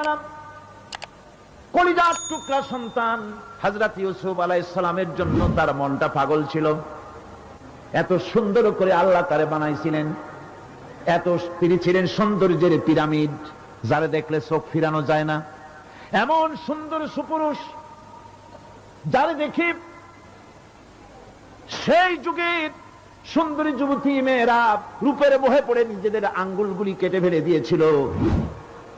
আলাইসালাম কলিজার টুকরা সন্তান হজরত ইউসুফ আলাইসালামের জন্য তার মনটা পাগল ছিল। এত সুন্দর করে আল্লাহ তারে বানাইছিলেন। এত তিনি ছিলেন সৌন্দর্যের পিরামিড, যারে দেখলে চোখ ফিরানো যায় না। এমন সুন্দর সুপুরুষ, যারে দেখি সেই যুগের সুন্দরী যুবতী মেয়েরা রূপের মোহে পড়ে নিজেদের আঙ্গুলগুলি কেটে ফেলে দিয়েছিল।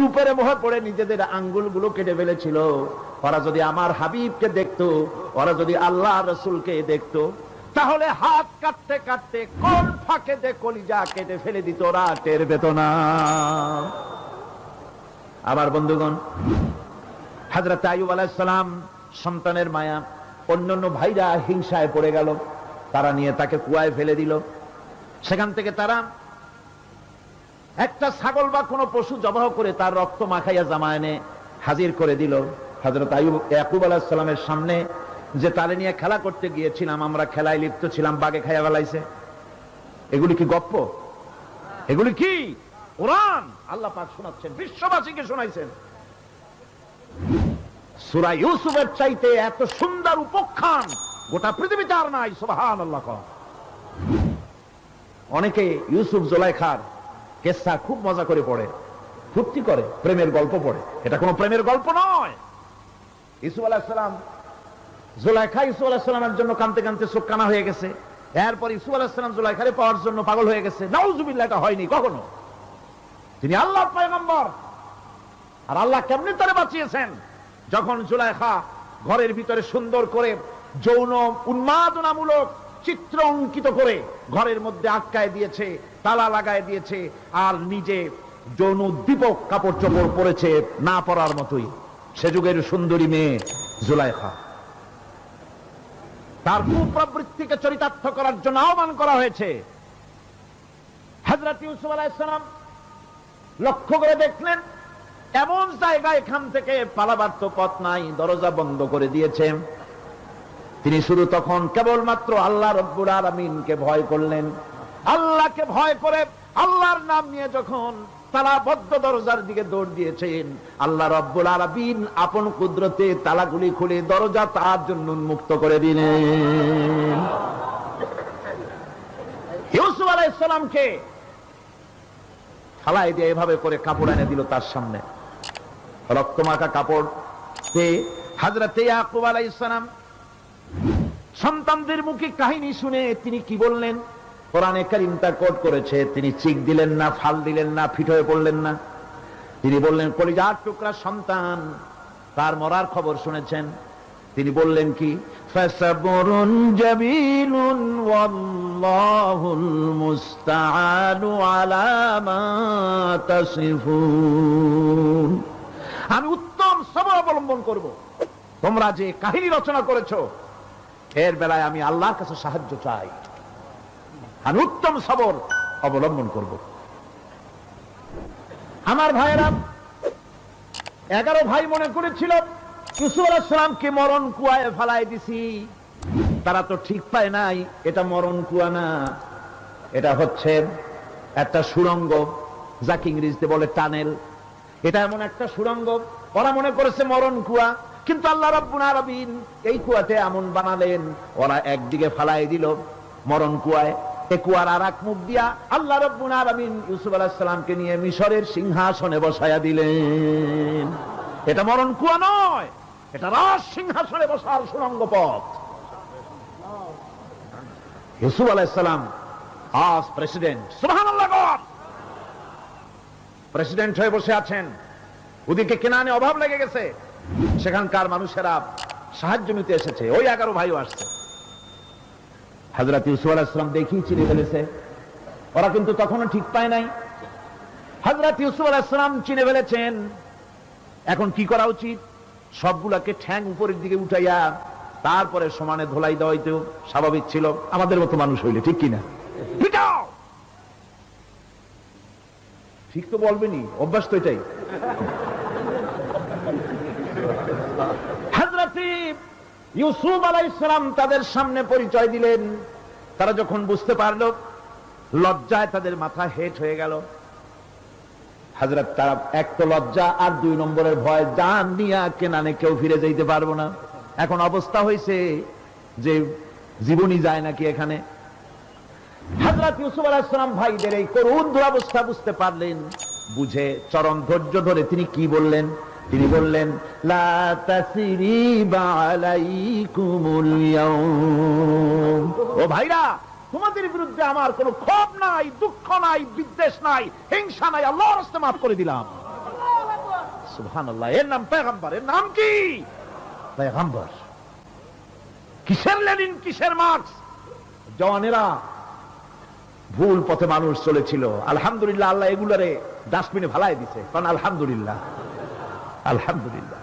রূপের মোহে পড়ে নিজেদের আঙ্গুলগুলো কেটে ফেলেছিল। ওরা যদি আমার হাবিবকে দেখতো, ওরা যদি আল্লাহ রসুলকে দেখতো, তাহলে হাত কাটতে কাটতে কোন ফাঁকে দে কলিজা কেটে ফেলে দিত, ওরা টের পেত না। আবার বন্ধুগণ হাজরত আয়ুব আলাইসালাম সন্তানের মায়া, অন্যান্য ভাইরা হিংসায় পড়ে গেল। তারা নিয়ে তাকে কুয়ায় ফেলে দিল। সেখান থেকে তারা একটা ছাগল বা কোনো পশু জবাহ করে তার রক্ত মাখাইয়া জামা এনে হাজির করে দিল। হজরত আয়ুব ইয়াকুব আলাহিসাল্লামের সামনে যে তারে নিয়ে খেলা করতে গিয়েছিলাম, আমরা খেলায় লিপ্ত ছিলাম, বাগে খাইয়া বেলাইছে এগুলি কি গপ্প? এগুলি কি? কোরআন? আল্লাহ পাক শোনাচ্ছেন, বিশ্ববাসীকে শোনাইছেন। সুরা ইউসুফের চাইতে এত সুন্দর উপখ্যান গোটা পৃথিবীতে আর নাই সুবহান আল্লাহ অনেকে ইউসুফ জোলাইখার কেসা খুব মজা করে পড়ে, ফুর্তি করে, প্রেমের গল্প পড়ে। এটা কোনো প্রেমের গল্প নয়। ইসুফ আলাহিসাম জোলাইখা ইসুফ আলাহিসামের জন্য কানতে কানতে চোখ কানা হয়ে গেছে। এরপর ইসুফ আলাহিসাম জোলাইখারে পাওয়ার জন্য পাগল হয়ে গেছে। নাউজুবিল্লাহ, এটা হয়নি কখনো। তিনি আল্লাহ পয়গম্বর। আর আল্লাহ কেমনি তারে বাঁচিয়েছেন? যখন জুলাইখা ঘরের ভিতরে সুন্দর করে যৌন উন্মাদনামূলক চিত্র অঙ্কিত করে ঘরের মধ্যে আটকায় দিয়েছে, তালা লাগায় দিয়েছে, আর নিজে যৌন উদ্দীপক কাপড় চোপড় পরেছে না পরার মতোই। সে যুগের সুন্দরী মেয়ে জুলাইখা। তার কুপ্রবৃত্তিকে চরিতার্থ করার জন্য আহ্বান করা হয়েছে। হজরত ইউসুফ আলাইসালাম লক্ষ্য করে দেখলেন, এমন জায়গা এখান থেকে পালাবার তো পথ নাই, দরজা বন্ধ করে দিয়েছে। তিনি শুধু তখন কেবলমাত্র আল্লাহ রব্বুর আলমিনকে ভয় করলেন। আল্লাহকে ভয় করে আল্লাহর নাম নিয়ে যখন দরজার দিকে দৌড় দিয়েছেন, আল্লাহ রব্বুল আপন কুদরতে তালাগুলি খুলে দরজা তার জন্য করে দিলেন। ইউসুফ দিয়ে এভাবে করে কাপড় এনে দিল তার সামনে। রক্তমাখা কাপড় পেয়ে হাজরাতে ইয়াকুব আলাইসালাম সন্তানদের মুখে কাহিনী শুনে তিনি কি বললেন? কোরআনে কারিমটা কোট করেছে, তিনি চিক দিলেন না, ফাল দিলেন না, ফিট হয়ে পড়লেন না। তিনি বললেন, কলিজার টুকরা সন্তান, তার মরার খবর শুনেছেন। তিনি বললেন কি? আমি উত্তম সবর অবলম্বন করব। তোমরা যে কাহিনী রচনা করেছ এর বেলায় আমি আল্লাহর কাছে সাহায্য চাই। আমি উত্তম সবর অবলম্বন করব। আমার ভাইয়েরা, এগারো ভাই মনে করেছিল আলাহিসামকে মরণ কুয়ায় ফেলাই দিছি। তারা তো ঠিক পায় নাই, এটা মরণ কুয়া না। এটা হচ্ছে একটা সুরঙ্গ যাকে ইংরেজিতে বলে টানেল। এটা এমন একটা সুরঙ্গ ওরা মনে করেছে মরণ কুয়া। কিন্তু আল্লাহ রব্বুল এই কুয়াতে এমন বানালেন। ওরা একদিকে ফালাই দিল মরণ কুয়ায় আর এক মুখ দিয়া আল্লাহ ইউসুফ নিয়ে মিশরের সিংহাসনে দিলেন। এটা মরণ কুয়া নয়, এটা রাজ সিংহাসনে বসার সুরঙ্গ পথ। ইউসুফ আজ প্রেসিডেন্ট, সুবহানাল্লাহ প্রেসিডেন্ট হয়ে বসে আছেন। ওদিকে কেনানে অভাব লেগে গেছে। সেখানকার মানুষেরা সাহায্য নিতে এসেছে। ওই এগারো ভাইও আসছে। হাজরত ইউসুফ আলাহিসাম দেখি চিনে ফেলেছে ওরা কিন্তু তখনও ঠিক পায় নাই। হাজরত ইউসুফ আলাহিসাম চিনে ফেলেছেন, এখন কি করা উচিত? সবগুলাকে ঠ্যাং উপরের দিকে উঠাইয়া তারপরে সমানে ধোলাই দেওয়াইতেও স্বাভাবিক ছিল। আমাদের মতো মানুষ হইলে, ঠিক কিনা? ঠিক তো বলবেনি অভ্যাস তো এটাই হাজরাতি ইউসুফ আলাইসালাম তাদের সামনে পরিচয় দিলেন। তারা যখন বুঝতে পারল, লজ্জায় তাদের মাথা হেট হয়ে গেল। হাজরত তারা এক তো লজ্জা আর দুই নম্বরের ভয়, জান নিয়া কেনানে কেউ ফিরে যাইতে পারব না। এখন অবস্থা হয়েছে যে জীবনই যায় নাকি এখানে। হাজরত ইউসুফ আলাইসালাম ভাইদের এই করুণ দুরবস্থা বুঝতে পারলেন। বুঝে, চরম ধৈর্য ধরে তিনি কি বললেন? তিনি বললেন ও ভাইরা তোমাদের বিরুদ্ধে আমার কোনো ক্ষোভ নাই দুঃখ নাই বিদ্বেষ নাই হিংসা নাই আল্লাহর মাফ করে দিলাম। সুবহানাল্লাহ এর নাম পেগম্বর এর নাম কি? পেগম্বর কিসের লেনিন কিসের মার্কস? জওয়ানেরা ভুল পথে মানুষ চলেছিল। আলহামদুলিল্লাহ আল্লাহ এগুলারে ডাস্টবিনে ফালাই দিছে কারণ আলহামদুলিল্লাহ। আলহামদুলিল্লাহ।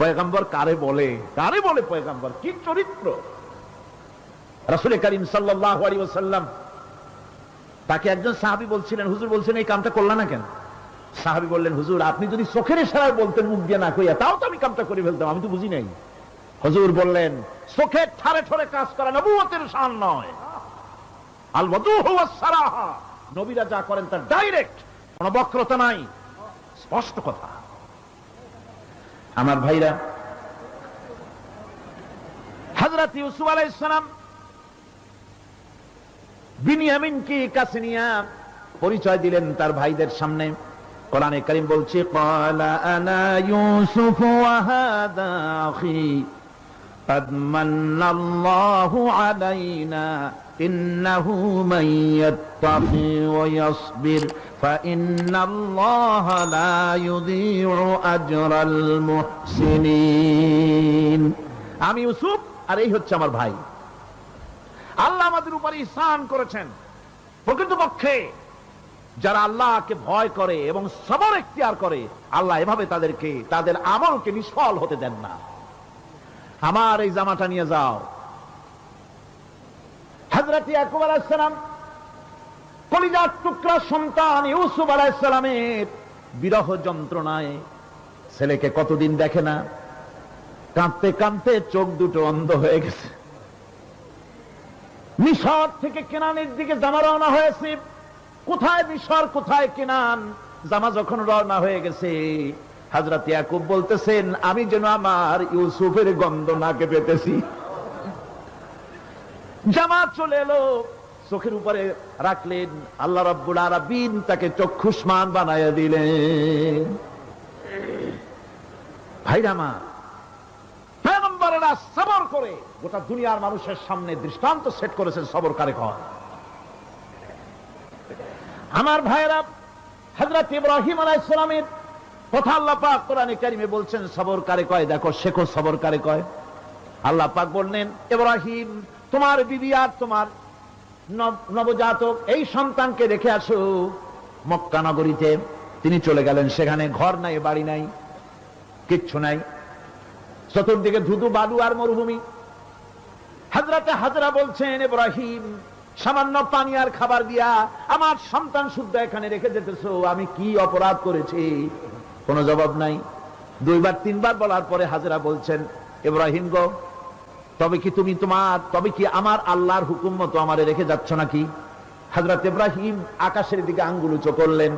পয়গাম্বর কারে বলে? কারে বলে পয়গাম্বর? কি চরিত্র? রাসুল করিম সাল্লাহ আলী তাকে একজন সাহাবি বলছিলেন, হুজুর বলছেন এই কামটা করলা না কেন? সাহাবি বললেন, হুজুর, আপনি যদি চোখের ইশারায় বলতেন, মুখ দিয়ে না কইয়া, তাও তো আমি কামটা করে ফেলতাম, আমি তো বুঝি নাই। হুজুর বললেন, চোখের ঠারে ঠরে কাজ করা নবুয়তের শান নয়। নবীরা যা করেন তার ডাইরেক্ট কোনো বক্রতা নাই, স্পষ্ট কথা। আমার ভাইরা। হাজরত ইউসুফ আলাই সালাম বিনিয়ামিনকে কাছে নিয়ে পরিচয় দিলেন তার ভাইদের সামনে। কোরআনে করিম বলছে কলা আনা ইউসুফ ওয়াহাদা قد من الله علينا إنه من يتقي ويصبر فإن الله لا يضيع أجر المحسنين আমি ইউসুফ আর এই হচ্ছে আমার ভাই আল্লাহ আমাদের উপর ইসান করেছেন প্রকৃতপক্ষে যারা আল্লাহকে ভয় করে এবং সবর এখতিয়ার করে আল্লাহ এভাবে তাদেরকে তাদের আমলকে নিষ্ফল হতে দেন না আমার এই জামাটা নিয়ে যাও। হজরত ইয়াকুব আলাইসালাম কলিজার টুকরা সন্তান ইউসুফ আলাইসালামের বিরহ যন্ত্রণায় ছেলেকে কতদিন দেখে না? কাঁদতে কাঁদতে চোখ দুটো অন্ধ হয়ে গেছে। মিশর থেকে কেনানের দিকে জামা রওনা হয়েছে। কোথায় মিশর, কোথায় কেনান, জামা যখন রওনা হয়ে গেছে হাজরত ইয়াকুব বলতেছেন, আমি যেন আমার ইউসুফের গন্ধ নাকে পেতেছি। জামা চলে এলো, চোখের উপরে রাখলেন, আল্লাহ রব্বুল আরাবিন তাকে চক্ষুষ্মান বানাইয়া দিলেন। ভাইরামা সবর করে গোটা দুনিয়ার মানুষের সামনে দৃষ্টান্ত সেট করেছেন সবর কারে আমার ভাইরা হজরত ইব্রাহিম আলাইসালামের কথা আল্লাহ পাক কোরআনে কারিমে বলছেন, সবর কারে কয়? দেখো, শেখো, সবর কারে কয়? আল্লাহ পাক বললেন, ইব্রাহিম, তোমার বিবি আর তোমার নবজাতক, এই সন্তানকে রেখে আসো। মক্কা নগরীতে তিনি চলে গেলেন। সেখানে ঘর নাই, বাড়ি নাই, কিচ্ছু নাই। চতুর্দিকে ধুধু, বালু আর মরুভূমি। হাজরাতে হাজরা বলছেন, ইব্রাহিম, সামান্য পানি আর খাবার দিয়া আমার সন্তান শুদ্ধ এখানে রেখে যেতেছো। আমি কি অপরাধ করেছি? কোনো জবাব নাই। দুইবার, তিনবার বলার পরে হাজরা বলছেন, ইব্রাহিম গো, তবে কি তুমি তোমার, তবে কি আমার আল্লাহর হুকুম মতো আমারে রেখে যাচ্ছ নাকি? হাজরত ইব্রাহিম আকাশের দিকে আঙ্গুল উঁচু করলেন।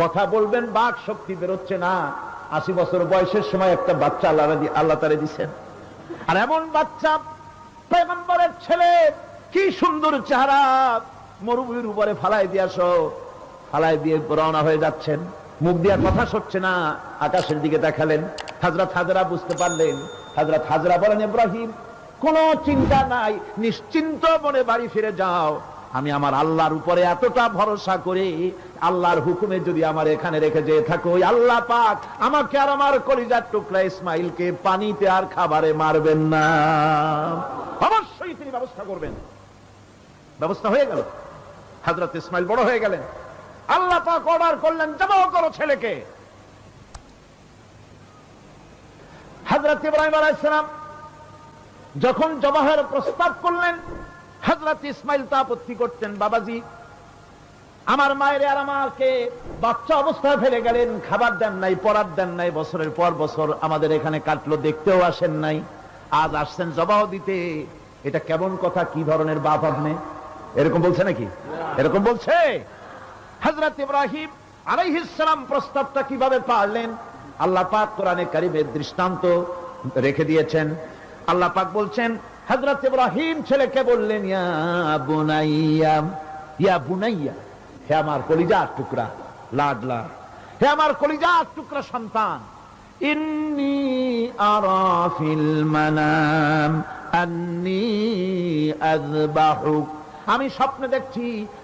কথা বলবেন, বাক শক্তি বেরোচ্ছে না। আশি বছর বয়সের সময় একটা বাচ্চা আল্লাহ আল্লাহ তারে দিচ্ছেন আর এমন বাচ্চা পেগম্বরের ছেলে, কি সুন্দর চেহারা। মরুভূমির উপরে ফালাই দিয়াছ ফালাই দিয়ে রওনা হয়ে যাচ্ছেন। মুখ দিয়া কথা সরছে না। আকাশের দিকে দেখালেন। হাজরাত হাজরা বুঝতে পারলেন। হাজরাত হাজরা বলেন, ইব্রাহিম, কোন চিন্তা নাই। নিশ্চিন্ত মনে বাড়ি ফিরে যাও। আমি আমার আল্লাহর উপরে এতটা ভরসা করি আল্লাহর হুকুমে যদি আমার এখানে রেখে যেয়ে থাকো আল্লাহ পাক আমাকে আর আমার কলিজার টুকরা ইসমাইলকে পানিতে আর খাবারে মারবেন না। অবশ্যই তিনি ব্যবস্থা করবেন। ব্যবস্থা হয়ে গেল। হাজরত ইসমাইল বড় হয়ে গেলেন। আল্লাহ পাক অর্ডার করলেন জমা করো ছেলেকে। হাজরত ইব্রাহিম আলাইসালাম যখন জবাহের প্রস্তাব করলেন হজরত ইসমাইল তা আপত্তি করতেন, বাবাজি, আমার মায়ের আর আমাকে বাচ্চা অবস্থায় ফেলে গেলেন, খাবার দেন নাই পড়ার দেন নাই, বছরের পর বছর আমাদের এখানে কাটলো, দেখতেও আসেন নাই, আজ আসছেন জবাহ দিতে। এটা কেমন কথা, কি ধরনের বাপ আপনি? এরকম বলছে নাকি? এরকম বলছে? হজরত ইব্রাহিম আলাইহিসসালাম প্রস্তাবটা কীভাবে পারলেন? আল্লাহ পাক কোরআনে কারিমের দৃষ্টান্ত রেখে দিয়েছেন। আল্লাহ পাক বলছেন হজরত ইব্রাহিম ছেলেকে বললেন, ইয়া বুনাইয়া ইয়া বুনাইয়া, হে আমার কলিজার টুকরা, লাডলা, হে আমার কলিজার টুকরা সন্তান, ইন্নি আরা ফিল মানাম, আন্নি আযবাহুক আমি স্বপ্নে দেখছি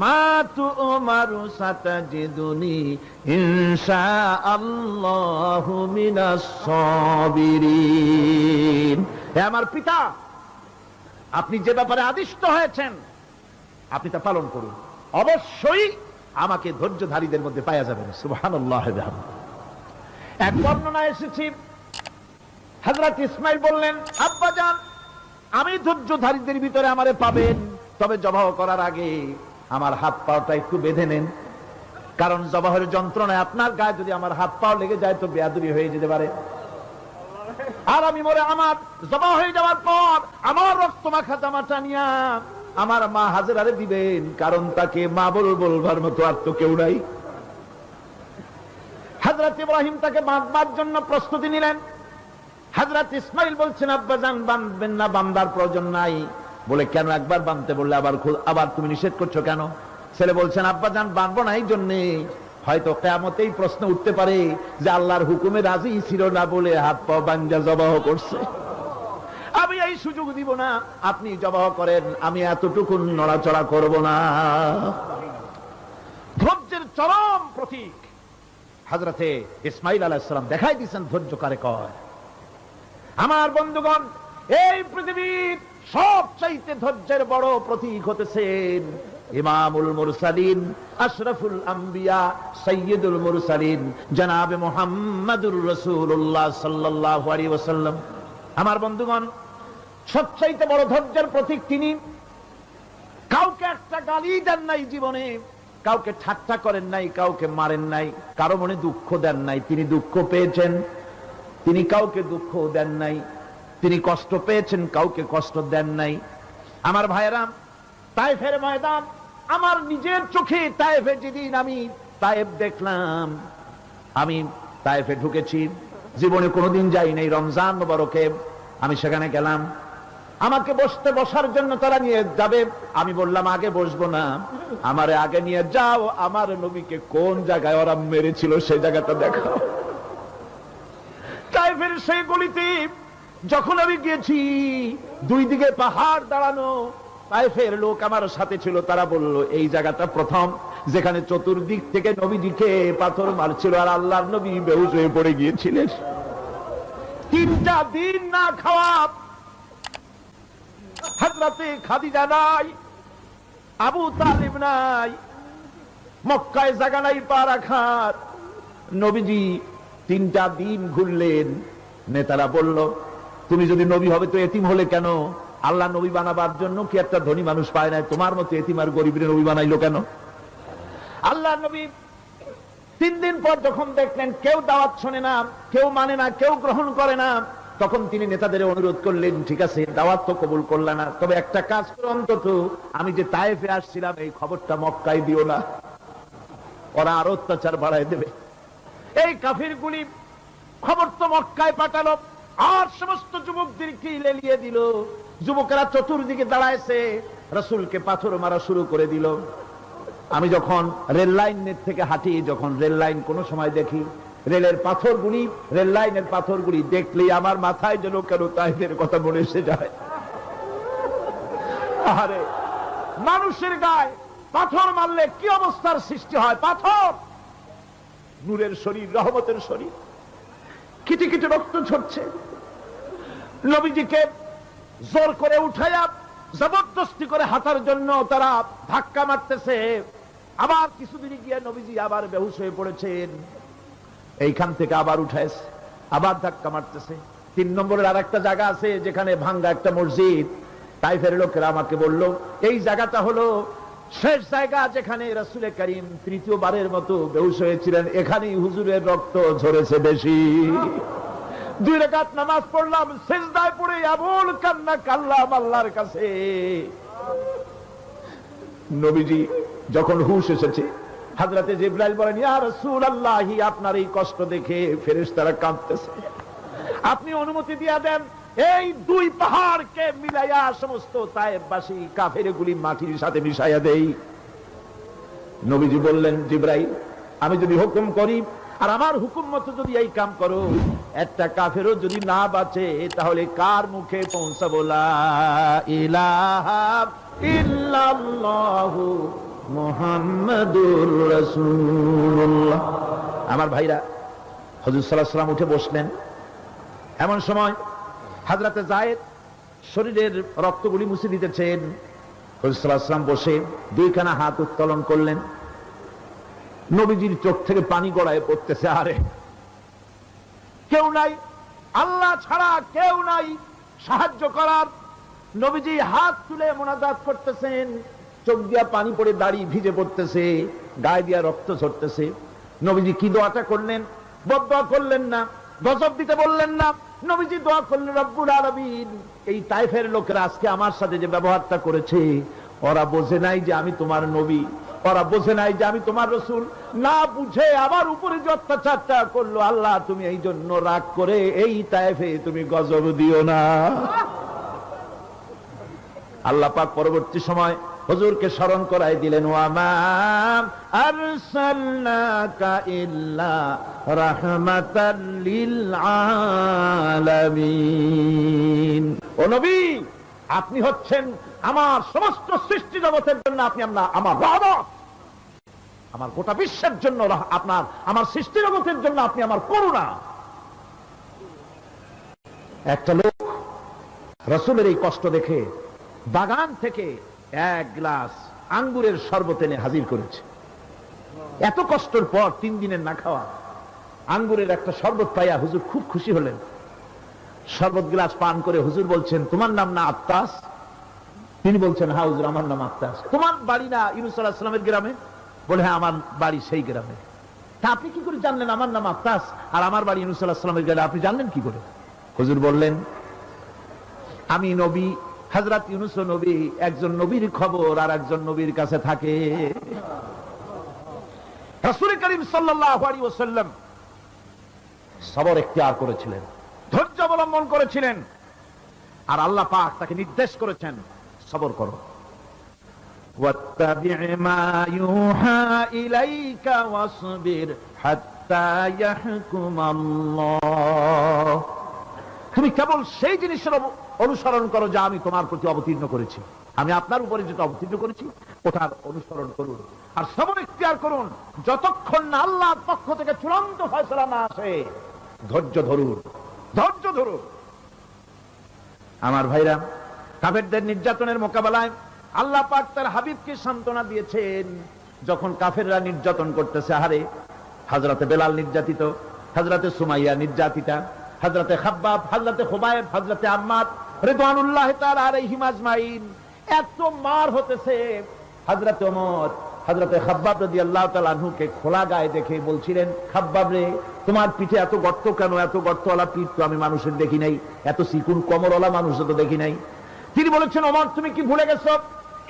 মা তুমারু সাতাজিদুনি ইনশাআল্লাহু মিনাস সাবিরিন। হে আমার পিতা, আপনি যে ব্যাপারে আদিষ্ট হয়েছেন, আপনি তা পালন করুন। অবশ্যই আমাকে ধৈর্যধারীদের মধ্যে পাওয়া যাবেন সুবহানাল্লাহ এক বর্ণনা এসেছি। হযরত ইসমাইল বললেন, আব্বাজান, আমি ধৈর্যধারীদের ভিতরে আমারে পাবেন। তবে জবাহ করার আগে আমার হাত পাওটা একটু বেঁধে নেন। কারণ জবাহের যন্ত্রণায় আপনার গায়ে যদি আমার হাত পাও লেগে যায়, তো বেয়াদুরি হয়ে যেতে পারে। আর আমি মরে আমার জমা হয়ে যাওয়ার পর আমার রক্ত মাখা জামাটা নিয়া আমার মা হাজারে দিবেন, কারণ তাকে মা বল বলবার মতো আর তো কেউ নাই। হাজরত ইব্রাহিম তাকে বাঁধবার জন্য প্রস্তুতি নিলেন। হাজরত ইসমাইল বলছেন আব্বাজান বাঁধবেন না বান্দার প্রয়োজন নাই। বলে, কেন একবার বাঁধতে বললে, আবার আবার তুমি নিষেধ করছ কেন? ছেলে বলছেন আব্বাজান বাঁধবো না এই জন্যে। হয়তো কেয়ামতেই প্রশ্ন উঠতে পারে যে আল্লাহর হুকুমে রাজি ছিল না বলে হাত পা বাঞ্জা জবাহ করছে। আমি এই সুযোগ দিব না। আপনি জবাহ করেন, আমি এতটুকু নড়াচড়া করব না। ধৈর্যের চরম প্রতীক। হাজরতে ইসমাইল আলাইসালাম দেখাই দিচ্ছেন ধৈর্য কারে কয়? আমার বন্ধুগণ, এই পৃথিবীর সব চাইতে ধৈর্যের বড় প্রতীক হতেছেন ইমামুল মুরসালিন, আশরাফুল আম্বিয়া সৈয়দুল মুরসালিন, জনাবে মোহাম্মদুর রসুল্লাহ সাল্লাল্লাহু আলাইহি ওয়াসাল্লাম। আমার বন্ধুগণ, সবচাইতে বড় ধৈর্যের প্রতীক তিনি। কাউকে একটা গালি দেন নাই জীবনে, কাউকে ঠাট্টা করেন নাই, কাউকে মারেন নাই, কারও মনে দুঃখ দেন নাই, তিনি দুঃখ পেয়েছেন, তিনি কাউকে দুঃখ দেন নাই। তিনি কষ্ট পেয়েছেন, কাউকে কষ্ট দেন নাই। আমার ভাইয়েরাম তাইফের ময়দান, আমার নিজের চোখে তাইফে যেদিন আমি তাইফ দেখলাম, আমি তাইফে ঢুকেছি। জীবনে কোনোদিন যাই নাই, রমজান বরকে আমি সেখানে গেলাম। আমাকে বসতে বসার জন্য তারা নিয়ে যাবে। আমি বললাম, আগে বসবো না, আমারে আগে নিয়ে যাও। আমার নবীকে কোন জায়গায় ওরা মেরেছিল, সেই জায়গাটা দেখাও। তাইফের সেই গলিতে যখন আমি গেছি, দুই দিকে পাহাড় দাঁড়ানো, তাইফের লোক আমার সাথে ছিল, তারা বলল, এই জায়গাটা প্রথম, যেখানে চতুর্দিক থেকে নবীজিকে পাথর মারছিল আর আল্লাহর নবী বেহুশ হয়ে পড়ে গিয়েছিলেন। তিনটা দিন না খাওয়া হাজরাতে খাদিজা নাই, আবু তালিব নাই, মক্কায় জায়গা নাই, পা রাখার। নবীজি তিনটা দিন ঘুরলেন, নেতারা বলল তুমি যদি নবী হবে তো এতিম হলে কেন? আল্লাহ নবী বানাবার জন্য কি একটা ধনী মানুষ পায় না তোমার মতো এতিম আর গরিবের নবী বানাইলো কেন? আল্লাহ নবী তিন দিন পর যখন দেখলেন কেউ দাওয়াত শোনে না, কেউ মানে না, কেউ গ্রহণ করে না, তখন তিনি নেতাদের অনুরোধ করলেন, ঠিক আছে, দাওয়াত তো কবুল করলে না, তবে একটা কাজ করো অন্তত, আমি যে তায়েফে আসছিলাম, এই খবরটা মক্কায় দিও না। ওরা আরও অত্যাচার বাড়ায় দেবে। এই কাফির গুলি খবর তো মক্কায় পাঠালো। আর সমস্ত যুবকদেরকে লেলিয়ে দিল। যুবকেরা চতুর্দিকে দাঁড়াইছে, রসুলকে পাথর মারা শুরু করে দিল। আমি যখন রেল লাইনের থেকে হাঁটি, যখন রেল লাইন কোন সময় দেখি, রেলের পাথরগুলি, রেল লাইনের পাথরগুলি দেখলেই আমার মাথায় যেন কেন তাইদের কথা মনে এসে যায়। আরে মানুষের গায়ে পাথর মারলে কি অবস্থার সৃষ্টি হয়? পাথর! নূরের শরীর, রহমতের শরীর। কিটি কিটি রক্ত ঝরছে। নবীজিকে জোর করে উঠাইয়া জবরদস্তি করে হাঁটার জন্য তারা ধাক্কা মারতেছে। আবার কিছুদিন গিয়ে নবীজি আবার বেহুশ হয়ে পড়েছেন। এইখান থেকে আবার উঠাইছে, আবার ধাক্কা মারতেছে। তিন নম্বরের আর একটা জায়গা আছে যেখানে ভাঙ্গা একটা মসজিদ। তাই ফের লোকেরা আমাকে বলল, এই জায়গাটা হলো শেষ জায়গা যেখানে রাসুলে করিম তৃতীয়বারের মতো বেহুশ হয়েছিলেন, এখানেই হুজুরের রক্ত ঝরেছে বেশি। দুই রেখাত নামাজ পড়লাম শেষদায় পড়ে এমন কান্না কাল্লাম আল্লাহর কাছে। নবীজি যখন হুশ এসেছে, হাজরাতে জিব্রাইল বলেন, ইয়া রাসূলুল্লাহি, আপনার এই কষ্ট দেখে ফেরেশতারা কাঁদতেছে। আপনি অনুমতি দিয়া দেন এই দুই পাহাড়কে মিলাইয়া সমস্ত তায়েববাসী কাফেরগুলি মাটির সাথে মিশাইয়া দেই। নবীজি বললেন, জিব্রাইল, আমি যদি হুকুম করি, আর আমার হুকুম মতো যদি এই কাম করো, একটা কাফেরও যদি না বাঁচে, তাহলে কার মুখে পৌঁছাবো? আমার ভাইরা সাল্লাল্লাহু আলাইহি সাল্লাম উঠে বসলেন। এমন সময় হাজরাতে জায়েদ শরীরের রক্তগুলি মুছে দিতেছেন। সাল্লাম বসে দুইখানা হাত উত্তোলন করলেন। নবীজির চোখ থেকে পানি গড়ায় পড়তেছে, আরে। কেউ নাই, আল্লাহ ছাড়া কেউ নাই, সাহায্য করার। নবীজি হাত তুলে মোনাজাত করতেছেন, চোখ দিয়া পানি পড়ে দাড়ি ভিজে পড়তেছে, গায়ে দিয়া রক্ত ঝরতেছে। নবীজি কি দোয়াটা করলেন? বদয়া করলেন না। গজব দিতে বললেন না। নবীজি দোয়া করলেন রব্বুল আলামিন এই তাইফের লোকেরা আজকে আমার সাথে যে ব্যবহারটা করেছে ওরা বোঝে নাই যে আমি তোমার নবী ওরা বোঝে নাই যে আমি তোমার রসুল। না বুঝে আমার উপরে যে অত্যাচারটা করল আল্লাহ তুমি এই জন্য রাগ করে এই তাইফে তুমি গজব দিও না। আল্লাহ। পাক পরবর্তী সময় হুজুরকে স্মরণ করাই দিলেন আপনি হচ্ছেন আমার সমস্ত সৃষ্টি জগতের জন্য আপনি আমরা, আমার রহমত আমার গোটা বিশ্বের জন্য আপনার, আমার সৃষ্টি জগতের জন্য আপনি আমার করুণা। একটা লোক রসুলের এই কষ্ট দেখে বাগান থেকে এক গ্লাস আঙ্গুরের শরবত এনে হাজির করেছে। এত কষ্টের পর তিন দিনের না খাওয়া, আঙ্গুরের একটা শরবত পাইয়া হুজুর খুব খুশি হলেন। শরবত গ্লাস পান করে হুজুর বলছেন, তোমার নাম না আত্মাস তিনি বলছেন হ্যাঁ হুজুর, আমার নাম আত্মাস তোমার বাড়ি না ইউনুস আলাহ ইসলামের গ্রামে? বলে হ্যাঁ আমার বাড়ি সেই গ্রামে। তা আপনি কি করে জানলেন আমার নাম আত্মাস আর আমার বাড়ি ইউনুস আলাহ ইসলামের গ্রামে? আপনি জানলেন কি করে? হুজুর বললেন, আমি নবী হাজরাত ইউনুস নবী একজন নবীর খবর আর একজন নবীর কাছে থাকে। রাসুল করিম সাল্লাম সবর করেছিলেন, ধৈর্য অবলম্বন করেছিলেন, আর আল্লাহ পাক তাকে নির্দেশ করেছেন, সবর করো। তুমি কেবল সেই জিনিসের অনুসরণ করো যা আমি তোমার প্রতি অবতীর্ণ করেছি। আমি আপনার উপরে যেটা অবতীর্ণ করেছি, ওটার অনুসরণ করুন। আর সবর ইখতিয়ার করুন, যতক্ষণ না আল্লাহর পক্ষ থেকে চূড়ান্ত ফয়সলা না আসে, ধৈর্য ধরুন ধৈর্য ধরুন। আমার ভাইরা, কাফেরদের নির্যাতনের মোকাবেলায় আল্লাহ পাক তার হাবিবকে সান্ত্বনা দিয়েছেন। যখন কাফেররা নির্যাতন করতেছে হারে হাজরাতে বেলাল নির্যাতিত হাজরাতে সুমাইয়া নির্যাতিতা হাজরাতে খাব্বাব হাজরাতে খুবাইব হাজরাতে আম্মাদ তাআলা আলাইহিম আজমাইন। এত মার হতেছে। হাজরাতে ওমর হাজরাতে খাব্বাব রাদিয়াল্লাহু তাআলা আনহুকে খোলা গায়ে দেখে বলছিলেন, খাব্বাব রে, তোমার পিঠে এত গর্ত কেন? এত গর্তওয়ালা পিঠ তো আমি মানুষের দেখি নাই। এত সিকুন কমরওয়ালা মানুষ তো দেখি নাই। তিনি বলেছেন, ওমর, তুমি কি ভুলে গেছো?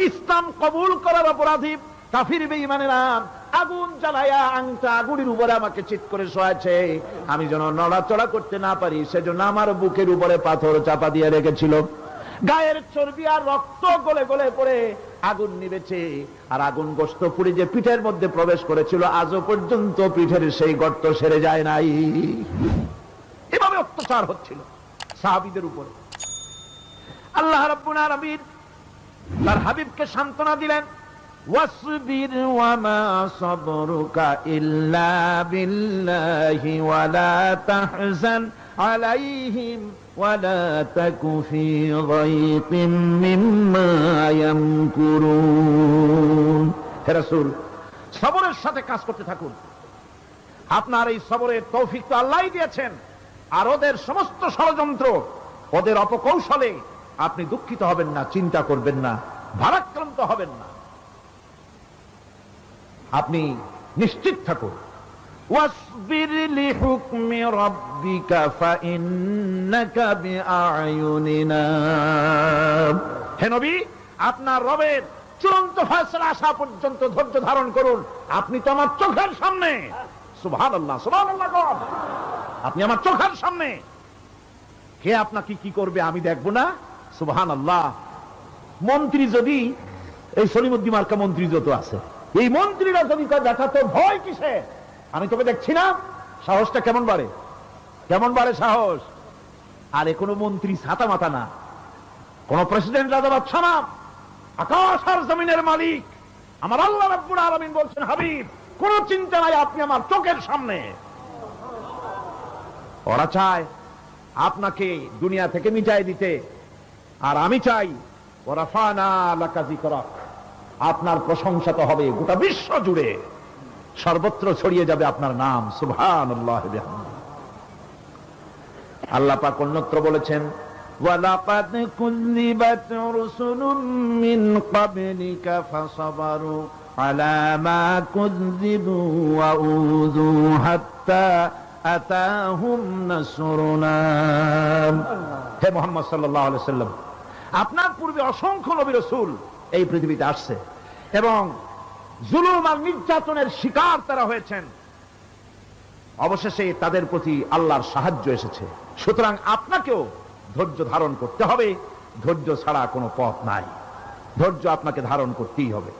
ইসলাম কবুল করার অপরাধী, কাফির বেঈমানেরা আগুন জ্বালায়া আংটা আগুনের উপরে আমাকে চিৎ করে শোয়াছে আমি যেন নড়াচড়া করতে না পারি, সেজন্য আমার বুকের উপরে পাথর চাপা দিয়ে রেখেছিল। গায়ের চর্বি আর রক্ত গলে গলে পড়ে আগুন নিবেছে আর আগুন গোস্ত পুড়ে যে পিঠের মধ্যে প্রবেশ করেছিল, আজও পর্যন্ত পিঠের সেই গর্ত সেরে যায় নাই। এভাবে অত্যাচার হচ্ছিল সাহাবিদের উপরে। আল্লাহ রাব্বুল আলামিন তার হাবিবকে সান্ত্বনা দিলেন। ওয়াসবির ওয়ামা সবরুকা ইল্লা বিল্লাহি ওয়ালা তাহজান আলাইহিম ওয়ালা তাকু ফি ضيق মিম্মা ইয়ামকুরুন হে রাসূল সবরের সাথে কাজ করতে থাকুন আপনার এই সবরের তৌফিক তো আল্লাহই দিয়েছেন আর ওদের সমস্ত ষড়যন্ত্র ওদের অপকৌশলে আপনি দুঃখিত হবেন না চিন্তা করবেন না ভারাক্রান্ত হবেন না আপনি নিশ্চিত থাকুন। আপনার রবের চূড়ান্ত ফয়সলা আসা পর্যন্ত ধৈর্য ধারণ করুন। আপনি তো আমার চোখের সামনে। সুভান আল্লাহ সুভান আপনি আমার চোখের সামনে। কে আপনাকে কি করবে আমি দেখব না? সুভান মন্ত্রী যদি এই সলিমুদ্দিন মার্কা মন্ত্রী যত আছে। এই মন্ত্রীরা যদি দেখা তো ভয় কিসে? আমি তোকে দেখছি না? সাহসটা কেমন বাড়ে? কেমন বাড়ে সাহস? আর কোনো মন্ত্রী ছাতা মাথা না। কোন প্রেসিডেন্ট রাজা বাচ্চা না। আকাশ আর জমিনের মালিক। আমার আল্লাহ রাব্বুল আলামিন বলছেন, হাবিব, কোন চিন্তা নাই, আপনি আমার চোখের সামনে। ওরা চায় আপনাকে দুনিয়া থেকে মিটাই দিতে। আর আমি চাই, ওরা ফানা লাকাজি করক আপনার প্রশংসা তো হবে গোটা বিশ্ব জুড়ে সর্বত্র ছড়িয়ে যাবে আপনার নাম সুবহান আল্লাহ পাক অন্যত্র বলেছেন وَلَقَدْ كُذِّبَتْ رُسُلٌ مِّن قَبْلِكَ فَصَبَرُوا عَلَى مَا كُذِّبُوا وَأُوذُوا حَتَّى أَتَاهُمْ نَصْرُنَا হে মোহাম্মদ সাল্লাল্লাহু আলাইহি সাল্লাম আপনার পূর্বে অসংখ্য নবী রাসূল এই পৃথিবীতে আসছে। এবং জুলুম আর নির্যাতনের শিকার তারা হয়েছেন। অবশেষে তাদের প্রতি আল্লাহর সাহায্য এসেছে। সুতরাং আপনাকেও ধৈর্য ধারণ করতে হবে। ধৈর্য ছাড়া কোনো পথ নাই। ধৈর্য আপনাকে ধারণ করতেই হবে।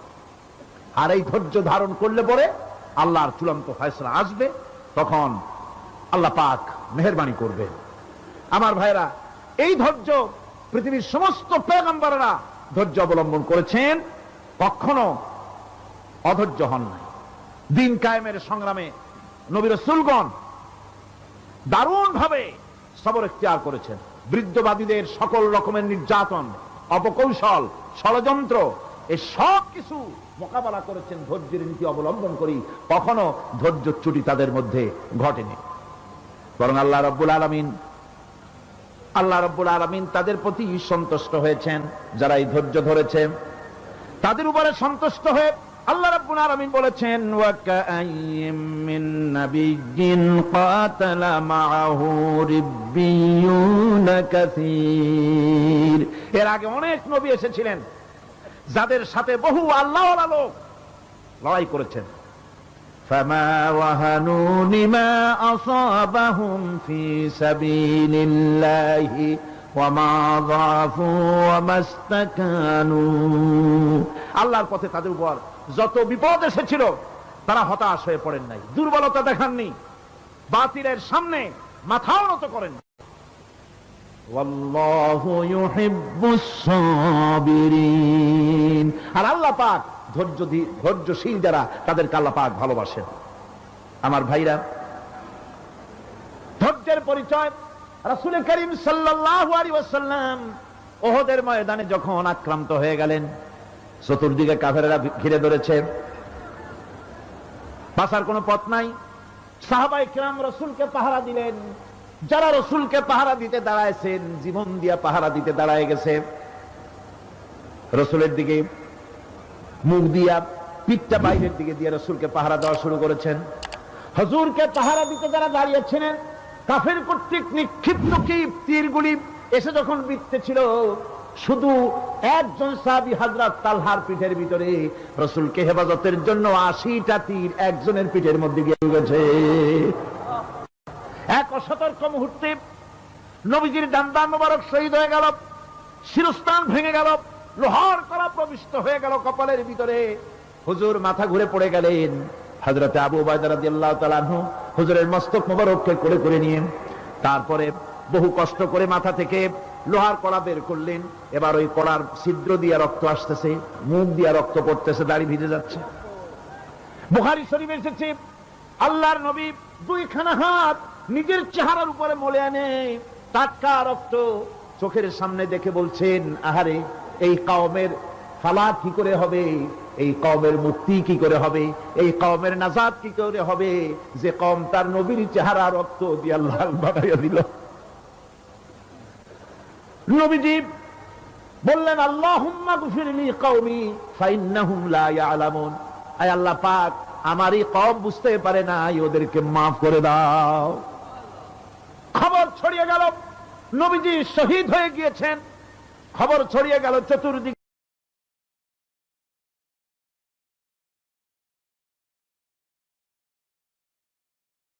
আর এই ধৈর্য ধারণ করলে পরে আল্লাহর চূড়ান্ত ফয়সলা আসবে। তখন আল্লাহ পাক মেহরবানি করবে আমার ভাইরা এই ধৈর্য পৃথিবীর সমস্ত পেগম্বরেরা ধৈর্য অবলম্বন করেছেন, কখনো অধৈর্য হন নাই। দিন কায়েমের সংগ্রামে নবীর সুলগন দারুণ ভাবে সবর এখতিয়ার করেছেন। বৃদ্ধবাদীদের সকল রকমের নির্যাতন, অপকৌশল, ষড়যন্ত্র, এ সব কিছু মোকাবেলা করেছেন ধৈর্যের নীতি অবলম্বন করি কখনো ধৈর্য চুটি তাদের মধ্যে ঘটেনি। বরং আল্লাহ রব্বুল আলমিন আল্লাহ রব্বুল আলমিন তাদের প্রতি সন্তুষ্ট হয়েছেন যারা এই ধৈর্য ধরেছে। তাদের উপরে সন্তুষ্ট হয়ে আল্লাহ রাব্বুল আলামিন বলেছেন এর আগে অনেক নবী এসেছিলেন, যাদের সাথে বহু আল্লাহওয়ালা লোক লড়াই করেছেন। فما وهنوا لما أصابهم في سبيل الله وما ضعفوا وما استكانوا আল্লাহর পথে তাদের উপর যত বিপদ এসেছিল তারা হতাশ হয়ে পড়েন নাই দুর্বলতা দেখাননি বাতিলের সামনে মাথাও নত করেন والله يحب الصابرين আর আল্লাহ পাক ধৈর্য ধৈর্যশীল যারা তাদেরকে আল্লাহ পাক ভালোবাসেন আমার ভাইরা, ধৈর্যের পরিচয় রাসূল করিম ওয়াসাল্লাম ওহদের ময়দানে যখন আক্রান্ত হয়ে গেলেন, চতুর্দিকে কাফেরেরা ঘিরে ধরেছে। বাঁচার কোনো পথ নাই। সাহাবাই কিরাম রসুলকে পাহারা দিলেন। যারা রসুলকে পাহারা দিতে দাঁড়াইছেন, জীবন দিয়া পাহারা দিতে দাঁড়ায় গেছে। রসুলের দিকে মুখ দিয়া পিঠটা বাইরের দিকে দিয়ে রসুলকে পাহারা দেওয়া শুরু করেছেন। হজুরকে পাহারা দিতে যারা দাঁড়িয়েছিলেন, কাফের কর্তৃক নিক্ষিপ্ত কি তীরগুলি এসে যখন বিত্তে ছিল, শুধু একজন সাহাবি হাজরাত তালহার পিঠের ভিতরে রসুলকে হেফাজতের জন্য আশিটা তীর একজনের পিঠের মধ্যে গিয়ে গেছে এক অসতর্ক মুহূর্তে নবীজির ডান্দান মোবারক শহীদ হয়ে গেল শিরস্থান ভেঙে গেল লোহার করা প্রবিষ্ট হয়ে গেল কপালের ভিতরে। হুজুর মাথা ঘুরে পড়ে গেলেন। হজরতে আবু বাজারাদিয়াল্লাহ হুজুরের মস্তক মোবারককে করে করে নিয়ে তারপরে বহু কষ্ট করে মাথা থেকে লোহার কড়া বের করলেন। এবার ওই কড়ার ছিদ্র দিয়ে রক্ত আসতেছে, মুখ দিয়ে রক্ত পড়তেছে, দাড়ি ভিজে যাচ্ছে। বুখারি শরীফ এসেছে, আল্লাহর নবী দুইখানা হাত নিজের চেহারার উপরে মলে আনে, টাটকা রক্ত চোখের সামনে দেখে বলছেন, আহারে এই কাউমের ফালাত কি করে হবে? এই কওমের মুক্তি কি করে হবে? এই কওমের নাজাদ কি করে হবে? যে কম তার নবীর চেহারা রক্ত দিয়ে লাল বানাইয়া দিল। নবীজি বললেন আয় আল্লাহ পাক আমারই কওম বুঝতে পারে না ওদেরকে মাফ করে দাও। খবর ছড়িয়ে গেল। নবীজি শহীদ হয়ে গিয়েছেন। খবর ছড়িয়ে গেল চতুর্দিকে